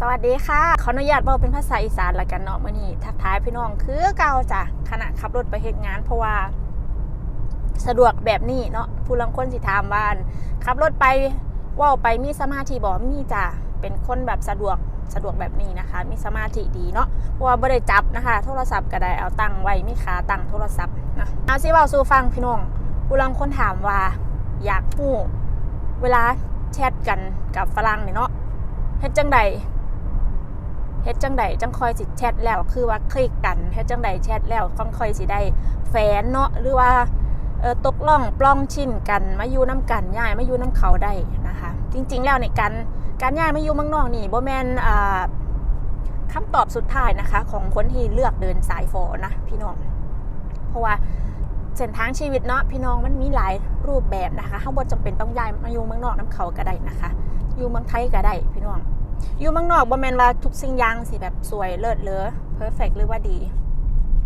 สวัสดีค่ะ ขออนุญาตบอกเป็นภาษาอีสานละกันเนาะมื่อนี้ทักทายพี่น้องคือเก่าจ้ะขณะขับรถไปเหตุงาน เพราะว่า สะดวกแบบนี้เนาะผู้ลังคนสิถามว่าขับรถไปว่าไปมีสมาธิบ่มีจ้ะเป็นคนแบบสะดวกสะดวกแบบนี้นะคะ มีสมาธิดีเนาะเพราะว่าไม่ได้จับนะคะ โทรศัพท์ก็ได้เอาตั้งไว้มีขาตั้งโทรศัพท์นะเอาสิว่าสู่ฟังพี่น้องผู้ลังคนถามว่า อยากหู้เวลาแชทกันกับฝรั่งเนี่ยเนาะเฮ็ดจังใด เฮ็ดจังใดจังคอยสิแชทแล้ว คือว่าคลิกกันเฮ็ดจังใดแชทแล้วค่อยค่อยสิได้แฟนเนาะหรือว่าเออตกล่องปล้องชิ้นกันมาอยู่น้ำกันย้ายมาอยู่น้ำเขาได้นะคะ จริง ๆ แล้วในการการย้ายมาอยู่เมืองนอกนี่บ่แม่นอ่าคำตอบสุดท้ายนะคะ ของคนที่เลือกเดินสายฟอนะพี่น้อง เพราะว่าเส้นทางชีวิตเนาะพี่น้องมันมีหลายรูปแบบนะคะเฮาบ่จำเป็นต้องย้ายมาอยู่เมืองนอกน้ำเขาก็ได้นะคะ อยู่เมืองไทยก็ได้พี่น้อง อยู่เมืองนอกบ่แมนว่าทุกสิ่งอย่างสิแบบสวยเลิศเลอเพอร์เฟกหรือว่าดี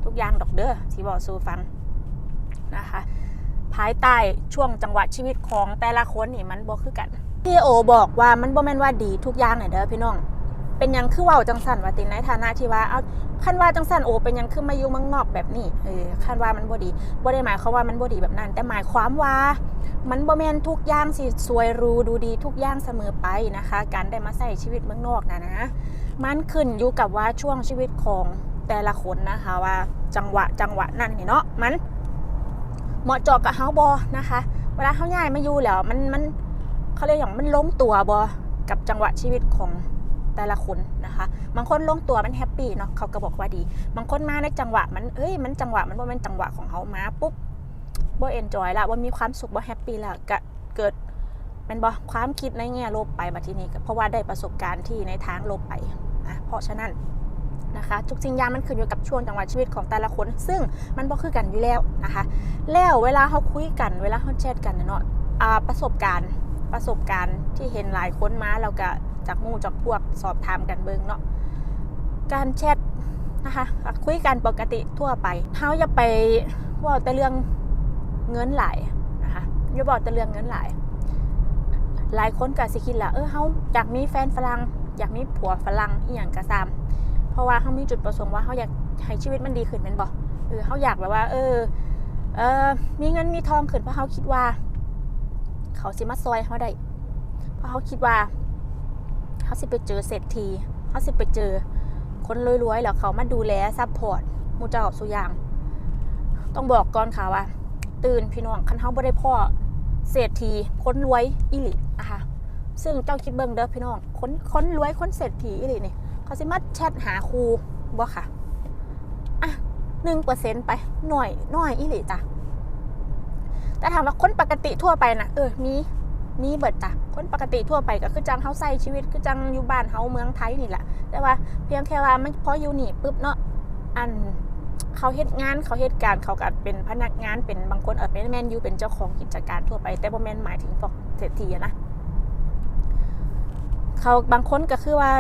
ทุกอย่างดอกเด้อที่บอกสู่ฟังนะคะภายใต้ช่วงจังหวะชีวิตของแต่ละคนนี่มันบ่คือกันพี่โอบอกว่ามันบ่แม่นว่าดีทุกอย่างน่ะเด้อพี่น้อง เป็นยังคือว้าจังสันว่าติในฐานะที่ว่าเอาคันว่าจังสันโอเป็นยังคือมาอยู่เมืองนอกแบบนี้เออคันว่ามันบ่ดีบ่ได้หมายความว่ามันบ่ดีแบบนั้น แต่หมายความว่ามันบ่แม่นทุกอย่างสิสวยรูดูดีทุกอย่างเสมอไปนะคะ การได้มาใช้ชีวิตเมืองนอกนะนะมันขึ้นอยู่กับว่าช่วงชีวิตของแต่ละคนนะคะว่าจังหวะจังหวะนั้นนี่เนาะมันเหมาะเจาะกับเฮาบอนะคะ เวลาเฮาย้ายมาอยู่แล้วมันมันเขาเรียกอย่างมันลงตัวบอกับจังหวะชีวิตของ แต่ละคนนะคะบางคนลงตัวมันแฮปปี้เนาะเขาก็บอกว่าดี บางคนมาในจังหวะมันเอ้ยมันจังหวะมันว่ามันจังหวะของเขามาปุ๊บบ่เอนจอยละว่ามีความสุขบ่แฮปปี้ละก็เกิดเป็นบ่ความคิดในแง่ลบไปบัดทีนี้เพราะว่าได้ประสบการณ์ที่ในทางลบไปนะเพราะฉะนั้นนะคะทุกสิ่งอย่างมันขึ้นอยู่กับช่วงจังหวะชีวิตของแต่ละคน ซึ่งมันบ่คือกันอยู่แล้วนะคะแล้วเวลาเขาคุยกันเวลาเขาแชทกันเนาะประสบการณ์ประสบการณ์ที่เห็นหลายคนมาแล้วก็ จากมู่จากพวกสอบถามกันเบิงเนาะการแชทนะคะคุยกันปกติทั่วไปเขาอย่าไปว่าแต่เรื่องเงินหลายนะคะอย่าบอกแต่เรื่องเงินหลาย หลายคนก็สิคิดละเออเฮาอยากมีแฟนฝรั่งอยากมีผัวฝรั่งอีหยังก็ตามเพราะว่าเฮามีจุดประสงค์ว่าเฮาอยากให้ชีวิตมันดีขึ้นแม่นบ่เออเฮาอยากแบบว่า เออเออมีเงินมีทองขึ้นเพราะเฮาคิดว่า เขาสิมาซอยเฮาได้เพราะเฮาคิดว่า เฮาสิไปเจอเศรษฐีเฮาสิไปเจอ คนรวยๆแล้วเขามาดูแลซัพพอร์ตมู่เจ้าสุอย่าง ต้องบอกก่อนค่ะว่า ตื่นพี่น้องคันเฮาบ่ได้พ่อเศรษฐีคนรวยอีหลีนะคะซึ่งเจ้าคิดเบิ่งเด้อพี่น้องคนคนรวยคนเศรษฐีอีหลีนี่เขาสิมาแชทหาครูบ่ค่ะอะหนึ่งเปอร์เซ็นต์ไปหน่อยหน่อยอีหลีจ้ะแต่ถามว่าคนปกติทั่วไปนะเออมี มีเบิดจ้ะคนปกติทั่วไปก็คือจังเฮาใส่ชีวิตคือจังอยู่บ้านเฮาเมืองไทยนี่แหละ แต่ว่าเพียงแค่ว่ามันพออยู่นี่ปุ๊บเนาะอันเขาเฮ็ดงานเขาเฮ็ดการเขาก็อาจเป็นพนักงานเป็นบางคนอาจเป็นแมนยูเป็นเจ้าของกิจการทั่วไป แต่บ่แม่นหมายถึงพวกเศรษฐีนะเขาบางคนก็คือว่า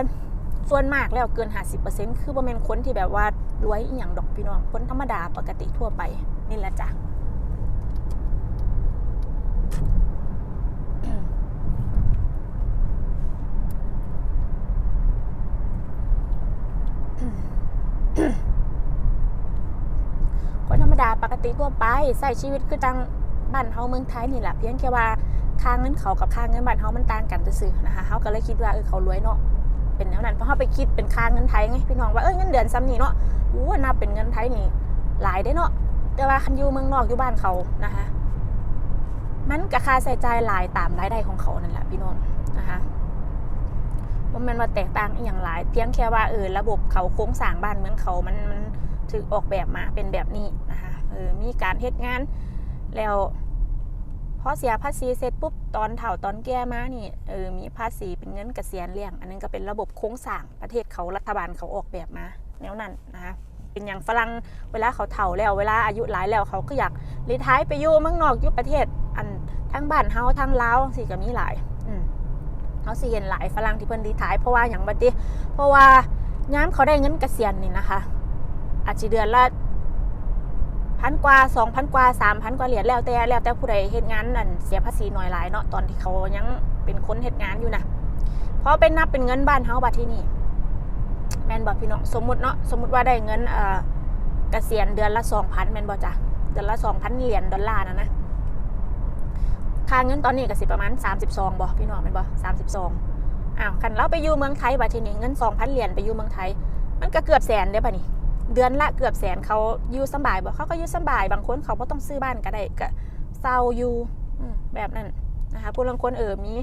ส่วนมากแล้วเกิน 50%คือบ่แม่นคนที่แบบว่ารวยอีหยังดอกพี่น้องคนธรรมดาปกติทั่วไปนี่แหละจ้ะ คนธรรม ดาปกติทั่วไปใส่ชีวิตคือจังบ้านเฮาเมืองไทยนี่แหละเพียงแค่ว่าค่าเงินเขากับค่าเงินบ้านเฮามันต่างกันซื่อนะคะเฮาก็เลยคิดว่าเออเขารวยเนาะเป็นแนวนั้นเพราะเฮาไปคิดเป็นค่าเงินไทยไงพี่น้องว่าเออเงินเดือนซ้ำนี่เนาะอู้นับเป็นเงินไทยนี่หลายได้เนาะแต่ว่าคันอยู่เมืองนอกอยู่บ้านเขานะคะมันก็ค่าใช้จ่ายหลายตามรายได้ของเขานั่นแหละพี่น้องนะคะบ่แม่นว่าแตกต่างอีหยังหลายเพียงแค่ว่าเออระบบเขาโครงสร้างบ้านเมืองเขามันมันถือออกแบบมาเป็นแบบนี้นะคะ เออมีการเฮ็ดงาน แล้วพอเสียภาษีเสร็จปุ๊บตอนเฒ่าตอนแก่มานี่เออมีภาษีเป็นเงินกเกษียณเลี้ยง อันนั้นก็เป็นระบบโครงสร้างประเทศเขารัฐบาลเขาออกแบบมาแนวนั้นนะคะเป็นอย่างฝรั่งเวลาเขาเฒ่าแล้ว เวลาอายุหลายแล้วเขาก็อยากรีไทายไปอยู่เมืองนอกอยู่ประเทศ อันทั้งบ้านเฮาทั้งลาวสิก็มีหลายอืเขาสิเห็นหลายฝรั่งที่เพิ่นรีไทาย เพราะว่าอย่างบัดนี้เพราะว่าย้ำเขาได้เงินเกษียณนี่นะคะ อาจจะเดือนละ พันกว่าสองพันกว่าสามพันกว่าเหรียญแล้วแต่แล้วแต่ผู้ใดเฮ็ดงานนั่นเสียภาษีน้อยหลายเนาะตอนที่เขายังเป็นคนเฮ็ดงานอยู่นะพอเป็นนับเป็นเงินบ้านเฮาบัดที่นี่แม่นบอกพี่น้องสมมุติเนาะสมมุติว่าได้เงินเอ่อเกษียณเดือนละสองพันแม่นบอจ้ะเดือนละสองพันเหรียญดอลลาร์นะนะค่าเงินตอนนี้ก็สิประมาณ32บ่พี่น้องแม่นบ่32อ้าวคันเราไปอยู่เมืองไทยบัดที่นี้เงิน2,000เหรียญไปอยู่เมืองไทย มันก็เกือบแสนเด้อบัดนี้ เดือนละเกือบแสนเขาอยู่สบายบ่เขาก็อยู่สบาย บางคนเขาบ่ต้องซื้อบ้านก็ได้ก็เซาอยู่แบบนั้นนะคะผู้ลางคนเออมี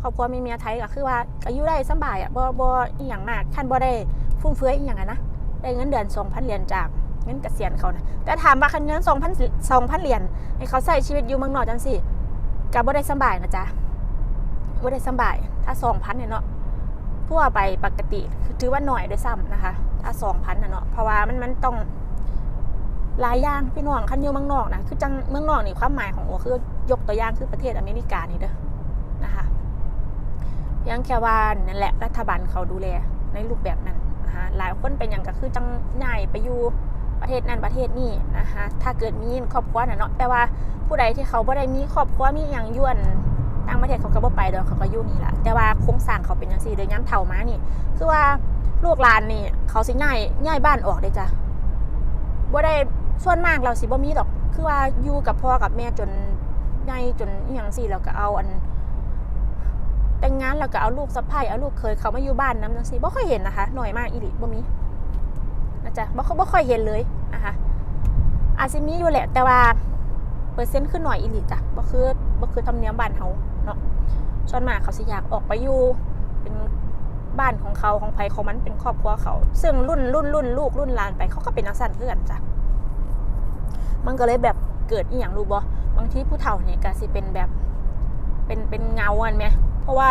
ครอบครัวมีเมียไทยก็คือว่าก็อยู่ได้สบายอะบ่บ่อีหยังมากท่านบ่ได้ฟุ่มเฟือยอีหยังอะนะได้เงินเดือน2,000เหรียญจากเงินเกษียณเขานะแต่ถามว่าคันเงิน2,000 2,000เหรียญให้เขาใช้ชีวิตอยู่เมืองนอกจังซี่ก็บ่ได้สบายนะจ๊ะบ่ได้สบายถ้า2,000เนี่ยเนาะทั่วไปปกติถือว่าหน่อยด้วยซ้ำนะคะ ถ้า2,000น่ะเนาะเพราะว่ามันมันต้องหลายอย่างพี่น้องคันอยู่เมืองนอกนะคือจังเมืองนอกนี่ความหมายของโอคือยกตัวอย่างคือประเทศอเมริกานี่เด้อนะคะเพียงแค่ว่านั่นแหละรัฐบาลเขาดูแลในรูปแบบนั้นนะคะหลายคนเป็นอย่างก็คือจังง่ายไปอยู่ประเทศนั้นประเทศนี้นะคะถ้าเกิดมีครอบครัวน่ะเนาะแต่ว่าผู้ใดที่เขาบ่ได้มีครอบครัวมีอย่างยวนต่างประเทศเขาก็บ่ไปดอกเขาก็อยู่นี่แหละแต่ว่าโครงสร้างเขาเป็นจังซี่โดยย้ำเท่ามานี่ คือว่า ลูกหลานนี่ เขาสิง่ายง่ายบ้านออกได้จ้ะบ่ได้ส่วนมากเราสิบ่มีดอก คือว่าอยู่กับพ่อกับแม่จนใหญ่จนอหยังสิแล้วก็เอาอัน แต่งงานแล้วก็เอาลูกสะใภ้เอาลูกเคยเขามาอยู่บ้านน้ำจังซี่บ่ค่อยเห็นนะคะหน่อยมากอีหลีบ่มีนะจ๊ะบ่ค่อยบ่ค่อยเห็นเลยนะคะอาจสิมีอยู่แหละ แต่ว่าเปอร์เซ็นต์ขึ้นหน่อยอีหลีจ้ะบ่คือบ่คือธรรมเนียมบ้านเฮาเนาะส่วนมากเขาสิอยากออกไปอยู่เป็น บ้านของเขาของไผของมันเป็นครอบครัวเขา ซึ่งรุ่นรุ่นรุ่นลูกรุ่นหลานไปเขาก็เป็นนักสั่นเพื่อนจ้ะมันก็เลยแบบเกิดอีหยังรู้บ่บางทีผู้เฒ่าเนี่ยก็สิเป็นแบบเป็นเป็นเงาอันไหมเพราะว่า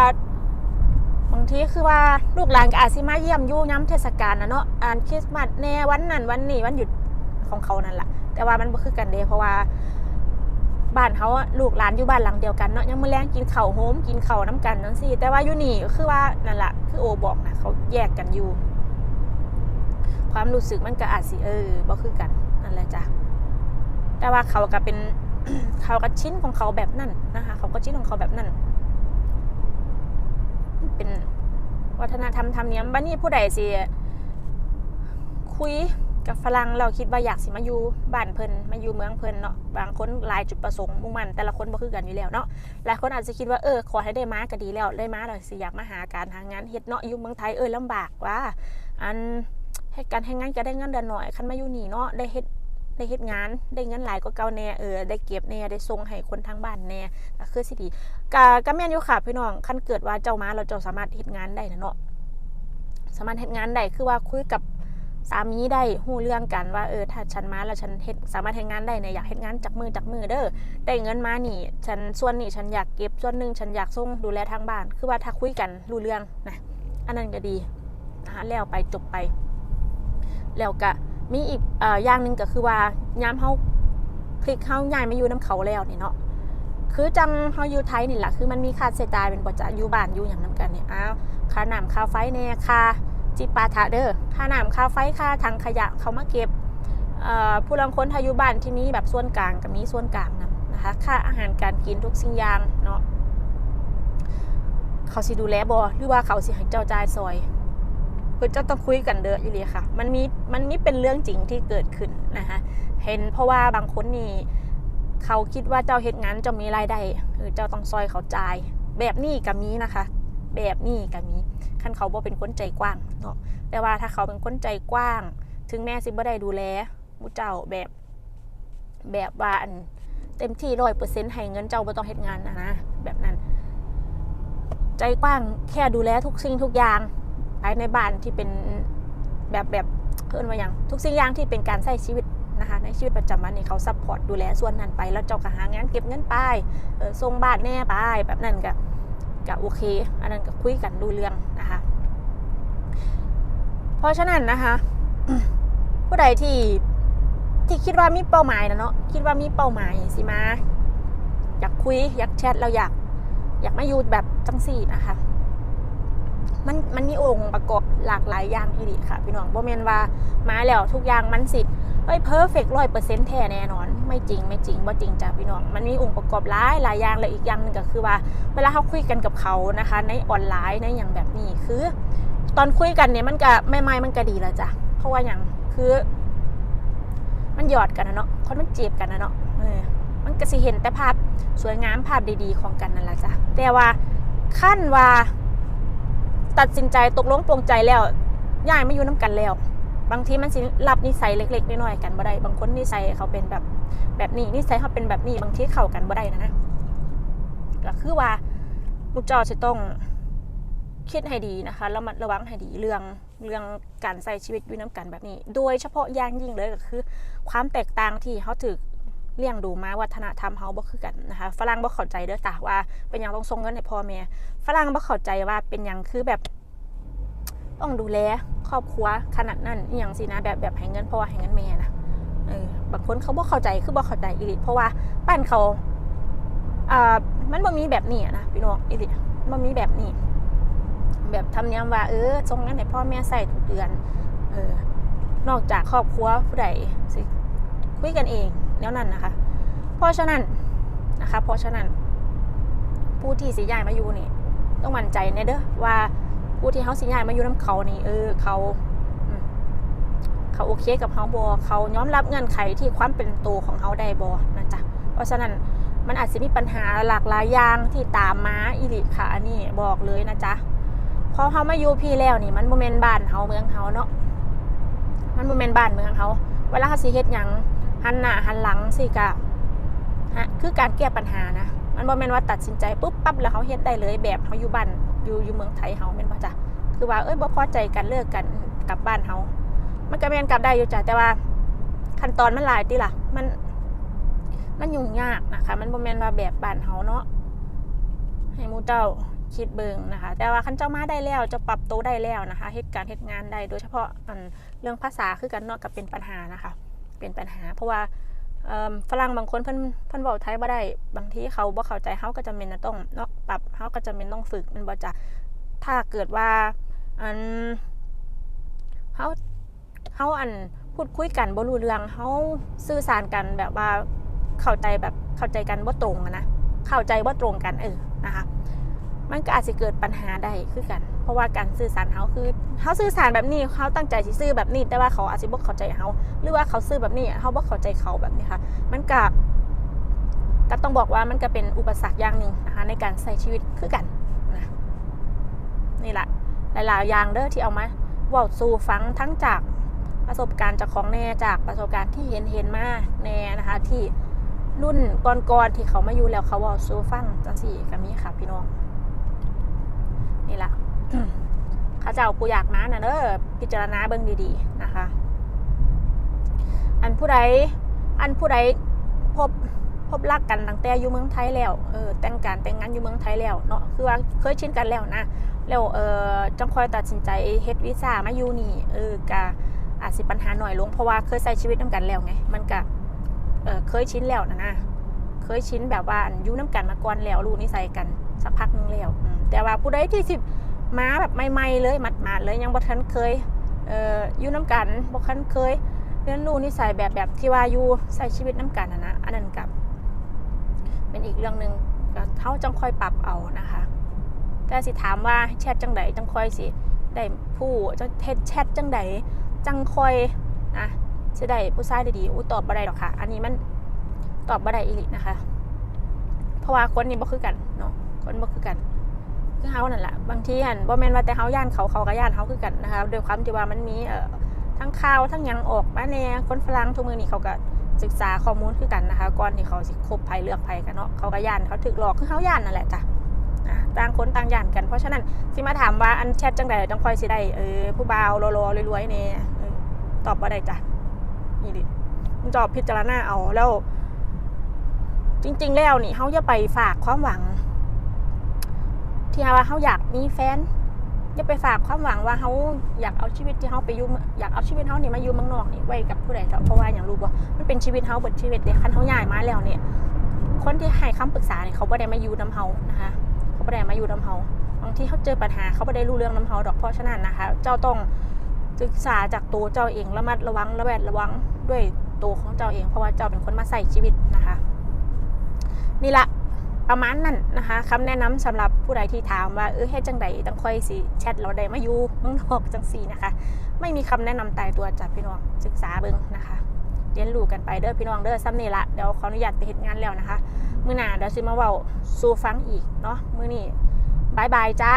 บางทีคือว่าลูกหลานก็อาจสิมาเยี่ยมยู่ย้ำเทศกาลนะเนาะอ่านคริสต์มาสแน่วันนั้นวันนี้วันหยุดของเขานั่นแหละแต่ว่ามันบ่คือกันเด้เพราะว่า บ้านเขาลูกหลานอยู่บ้านหลังเดียวกันเนาะยังมื้อแลงกินเข้าโฮมกินเข้าน้ำกันจังซี่แต่ว่าอยู่นี่คือว่านั่นแหละคือโอบอกนะเขาแยกกันอยู่ ความรู้สึกมันก็อาจสิเออบ่คือกันนั่นแหละจ้ะแต่ว่าเขาก็เป็นเขาก็ชิ้นของเขาแบบนั้นนะคะ เขาก็ชิ้นของเขาแบบนั้น เป็นวัฒนธรรมธรรมเนียมบ้านนี้ผู้ใดสิคุย กับฝรั่งเราคิดว่าอยากสิมาอยู่บ้านเพิ่นมาอยู่เมืองเพิ่นเนาะบางคนหลายจุดประสงค์มุ่งมั่นแต่ละคนบ่คือกันอยู่แล้วเนาะหลายคนอาจจะคิดว่าเออขอให้ได้มาก็ดีแล้วได้มาแล้วสิอยากมาหาการหางานเฮ็ดเนาะอยู่เมืองไทยเออลำบากว่าอันให้การให้งานก็ได้เงินเดือนหน่อยคันมาอยู่นี่เนาะได้เฮ็ดได้เฮ็ดงานได้เงินหลายกว่าเก่าแน่เออได้เก็บแน่ได้ส่งให้คนทางบ้านแน่ก็คือสิดีกะกะแม่นอยู่ค่ะพี่น้องคันเกิดว่าเจ้ามาเราเจ้าสามารถเฮ็ดงานได้นะเนาะสามารถเฮ็ดงานได้คือว่าคุยกับ สามีได้ฮู้เรื่องกันว่าเออถ้าฉันมาแล้วฉันเฮ็ดสามารถเฮ็ดงานได้เนี่ยอยากเฮ็ดงานจากมือจากมือเด้อได้เงินมานี่ฉันส่วนนี้ฉันอยากเก็บส่วนหนึ่งฉันอยากส่งดูแลทางบ้าน คือว่าถ้าคุยกันรู้เรื่องนะอันนั้นก็ดีนะคะแล้วไปจบไป แล้วก็มีอีกอ่ออย่างหนึ่งก็คือว่ายามเฮาคลิกเฮาย้ายมาอยู่น้ำเขาแล้วนี่เนาะคือจังเฮาอยู่ไทยนี่แหละคือมันมีค่าใช้จ่ายเป็นบ่จะอยู่บ้านอยู่อย่างนํกันเนี่ยอ้าวค่าน้ำค่าไฟแน่ค่า จิปาถะเด้อค่าน้ำค่าไฟค่าถังขยะเขามาเก็บผู้ลังคนถ้ายู่บ้านที่มีแบบส่วนกลางก็มีส่วนกลางนํนะคะค่าอาหารการกินทุกสิ่งอย่างเนาะเขาสิดูแลบ่หรือว่าเขาสิให้เจ้าจ่ายซอยเพิ่นจะต้องคุยกันเด้ออีหลีค่ะ มันมีมันมีเป็นเรื่องจริงที่เกิดขึ้นนะคะเห็นเพราะว่าบางคนนี่เขาคิดว่าเจ้าเฮ็ดงานเจ้ามีรายได้เออเจ้าต้องซอยเขาจ่าย แบบนี้ก็มีนะคะ แบบนี้ก็มีคันเขาบ่เป็นคนใจกว้างเนาะแต่ว่าถ้าเขาเป็นคนใจกว้าง ถึงแม้สิบ่ได้ดูแลหมู่เจ้าแบบแบบว่าอันเต็มที่ร้อยเปอร์เซ็นต์ให้เงินเจ้าบ่ต้องเฮ็ดงานนะนะแบบนั้น ใจกว้างแค่ดูแลทุกสิ่งทุกอย่างภายในบ้านที่เป็นแบบแบบเพิ่นว่าอย่างทุกสิ่งอย่างที่เป็นการใช้ชีวิตนะคะในชีวิตประจำวันนี่เขาซัพพอร์ตดูแลส่วนนั้นไป แล้วเจ้าก็หางานเก็บเงินไปเออส่งบ้านแน่ไปแบบนั้นก็ ก็โอเค อันนั้นก็คุยกันดูเรื่องนะคะ เพราะฉะนั้นนะคะ ผู้ใดที่ที่คิดว่ามีเป้าหมายนะเนาะคิดว่ามีเป้าหมายสิมา อยากคุย อยากแชทเราอยาก อยากมาอยู่แบบจังสี่นะคะ มันมันมีองค์ประกอบหลากหลายอย่างอีดีค่ะ พี่น้องโบ่แม่นว่ามาแล้วทุกอย่างมันสิเฮ้ยเพอร์เฟกต์ร้อยเปอร์เซ็นต์แท้แน่นอน ไม่จริงไม่จริงว่าจริงจ้ะพี่น้องมันมีองค์ประกอบหลายหลายอย่างเลยอีกอย่างหนึงก็คือว่า เวลาเขาคุยกันกับเขานะคะ ในออนไลน์ในอย่างแบบนี้คือ ตอนคุยกันเนี่ยมันก็ไม่ไม่มันก็ดีแล้วจ้ะเพราะว่าอย่างคือ มันหยอดกันนะเนาะคนมันเจ็บกันนะเนาะเออมันก็สิเห็นแต่ภาพสวยงามภาพดีๆของกันนั่นแหละจ้ะแต่ว่าขั้นว่า ตัดสินใจตกลงปรงใจแล้วย้ายไมาอยู่น้ากันแล้ว บางทีมันสิรับนิสัยเล็กๆน้อยๆกันบ่ได้บางคนนิสัยเขาเป็นแบบ แบบนี้นิสัยเขาเป็นแบบนี้บางทีเข้ากันบ่ได้นะนะก็คือว่าลูกจ้าจะต้องคิดให้ดีนะคะแล้วมันระวังให้ดีเรื่องเรื่องการใช้ชีวิตอยู่น้ากันแบบนี้ โดยเฉพาะอย่างยิ่งเลยก็คือ ความแตกต่างที่เขาถือเลี้ยงดูมาวัฒนธรรมเขาบ่คือกันนะคะฝรั่งบ่เข้าใจเด้อจ้ะว่าเป็นยังต้องส่งเงินให้พ่อแม่ฝรั่งบ่เข้าใจว่าเป็นยังคือแบบต้องดูแลครอบครัวขนาดนั้นอย่างสินะแบบแบบให้เงินพ่อให้เงินแม่นะ บางคนเขาบ่เข้าใจคือบ่เข้าใจอีหลีเพราะว่าบ้านเขาอ่ามันบ่มีแบบนี้นะพี่น้องอีหลีมันบ่มีแบบนี้ แบบทำเนียมว่าเออส่งเงินให้พ่อแม่ใส่ทุกเดือนเออนอกจากครอบครัวผู้ใดสิคุยกันเองแล้วนั่นนะคะ เพราะฉะนั้นนะคะ เพราะฉะนั้น ผู้ที่สิยายมาอยู่นี่ ต้องมั่นใจแน่เด้อว่าผู้ที่เขาสิยายมาอยู่น้ำเขานี่เออเขา เขาโอเคกับเขาบอเขายอมรับเงื่อนไขที่ความเป็นตัวของเขาได้บอนะจ๊ะเพราะฉะนั้นมันอาจจะมีปัญหาหลากหลายอย่างที่ตามมาอีหลิค่ะอันนี้บอกเลยนะจ๊ะพอเขามาอยู่พี่แล้วนี่ มันโมเมนต์บ้านเขาเมืองเขาเนาะมันโมเมนต์บ้านเมืองเขาเวลาเขาสิเฮ็ดหยังหันหน้าหันหลังสิกะฮะคือการแก้ปัญหานะมันบ่แม่นว่าตัดสินใจปุ๊บปั๊บแล้วเขาเฮ็ดได้เลยแบบเขาอยู่บ้านอยู่อยู่เมืองไทยเขาแม่นบ่จ้ะคือว่าเอ้ยบ่พอใจกันเลิกกันกลับบ้านเขา มันก็แม่นกลับได้อยู่จ้ะแต่ว่าขั้นตอนมันหลายติล่ะ มัน มันยุ่งยากนะคะ มันบ่แม่นว่าแบบบ้านเฮาเนาะให้มูเจ้าคิดเบิงนะคะ แต่ว่าคันเจ้ามาได้แล้วจะปรับตัวได้แล้วนะคะเฮ็ดการเฮ็ดงานได้โดยเฉพาะเรื่องภาษาคือกันเนาะกับเป็นปัญหานะคะ เป็นปัญหา เพราะว่าฝรั่งบางคนเพิ่นเพิ่นเว้าไทยบ่ได้บางทีเขาบ่เข้าใจเฮาก็จำเป็นต้องเนาะปรับเฮาก็จำเป็นต้องฝึกมันบ่จะถ้าเกิดว่าอันเฮา เฮาอันพูดคุยกันบ่รู้เรื่องเฮาสื่อสารกันแบบว่าเข้าใจแบบเข้าใจกันบ่ตรงนะเข้าใจบ่ตรงกันเออนะคะมันก็อาจจะเกิดปัญหาได้คือกัน เพราะว่าการสื่อสารเขาคือเขาสื่อสารแบบนี้เขาตั้งใจสิสื่อแบบนี้ แต่ว่าเขาอาจจะบ่เข้าใจเขาหรือว่าเขาสื่อแบบนี้เขาบ่เข้าใจเขาแบบนี้ค่ะ มันก็ก็ต้องบอกว่ามันก็เป็นอุปสรรคอย่างหนึ่งนะคะในการใช้ชีวิตคือกันนะนี่แหละหลายๆอย่างเด้อที่เอามาเว่าสู่ฟังทั้งจาก ประสบการณ์จากของแน่จากประสบการณ์ที่เห็นเห็นมาแน่นะคะ ที่รุ่นก่อนๆที่เขามาอยู่แล้วเขาเว่าสู่ฟังจังสี่ก็มีค่ะพี่น้อง นี่แหละข้าเจ้ากูอยากมานะเด้อพิจารณาเบิ่งดีๆนะคะ อันผู้ใดอันผู้ใดพบพบรักกันตั้งแต่อยู่เมืองไทยแล้ว เออแต่งการแต่งงานอยู่เมืองไทยแล้วเนาะ คือว่าเคยชินกันแล้วนะ แล้วเออจังคอยตัดสินใจเฮ็ดวีซ่ามาอยู่นี่ เออกะ อาจสิปัญหาหน่อยลงเพราะว่าเคยใช้ชีวิตน้ากันแล้วไง มันกะเออเคยชินแล้วนะนะเคยชินแบบว่าอยู่น้ากันมาก่อนแล้วรู้นิสัยกันสักพักนึงแล้วแต่ว่าผู้ใดที่สิมาแบบใหม่ๆเลยมัดๆเลยยังบ่ทันเคยเอ่ออยู่น้ากันบ่ทันเคยเรียนรู้นิสัยแบบแบบที่ว่าอยู่ใส่ชีวิตน้ำกันนะนะอันนั้นกับเป็นอีกเรื่องหนึ่งเท่าจังค่อยปรับเอานะคะ แต่สิถามว่าแชทจังใดจังค่อยสิได้ผู้จะเทแชทจังใด จังคอยนะสิได้ผู้ชายดีๆอู้ตอบบ่ได้หรอกค่ะ อันนี้มันตอบบ่ได้อีหลีนะคะ เพราะว่าคนนี้บ่คือกันเนาะคนบ่คือกันคือเฮานั่นแหละบางทีหันบ่แม่นว่าแต่เฮาย่านเขาเขาก็ย่านเฮาคือกันนะคะด้วยความที่ว่ามันมีเอ่อทั้งข่าวทั้งยังออกมาแน่คนฝรั่งทุกมือนี่เขาก็ศึกษาข้อมูลคือกันนะคะก่อนที่เขาสิคบภัยเลือกภัยกันเนาะเขาก็ย่านเขาถึกหลอกคือเขาย่านนั่นแหละจ้ะอะต่างคนต่างย่านกันเพราะฉะนั้นสิมาถามว่าอันแชทจังใดจังคอยสิได้เออผู้บ่าวรอๆรวยๆเนี่ย ตอบบ่าได้จ้ะนี่ดิมึงจอบพิจารณาเอาแล้ว จริง ๆ แล้วนี่เขาจะไปฝากความหวัง ที่ว่าเขาอยากมีแฟนอย่าไปฝากความหวังว่าเขาอยากเอาชีวิตที่เขาไปยู่อยากเอาชีวิตเขานี่มาอยู่เมืองนอกนี่ไว้กับผู้ใดเถอะเพราะว่าอย่างรู้ว่ามันเป็นชีวิตเขาเปิดชีวิตเด็กคันเขาย้ายมาแล้วเนี่ย คนที่ให้คำปรึกษาเนี่ยเขาไม่ได้มาอยู่น้ำเฮานะคะเขาไม่ได้มาอยู่น้ำเฮาบางที่เขาเจอปัญหาเขาไม่ได้รู้เรื่องน้ำเฮาดอกเพราะฉะนั้นนะคะ เจ้าต้อง ศึกษาจากตัวเจ้าเองระมัดระวังระแวดระวังด้วยตัวของเจ้าเอง เพราะว่าเจ้าเป็นคนมาใส่ชีวิตนะคะ นี่ละประมาณนั้นนะคะคำแนะนำสำหรับผู้ใดที่ถามว่าเออเฮ็ดจังใดต้องค่อยสิแชทเราได้มาอยู่เมืองนอกจังสี่นะคะ ไม่มีคำแนะนำตายตัวจากพี่น้องศึกษาเบิ่งนะคะ เรียนรู้กันไปเด้อพี่น้องเด้อซ้ำนี่ละเดี๋ยวขออนุญาตไปเฮ็ดงานแล้วนะคะ มื้อหน้าเดี๋ยวสิมาเว้าสู่ฟังอีกเนาะมื้อนี้บายบายจ้า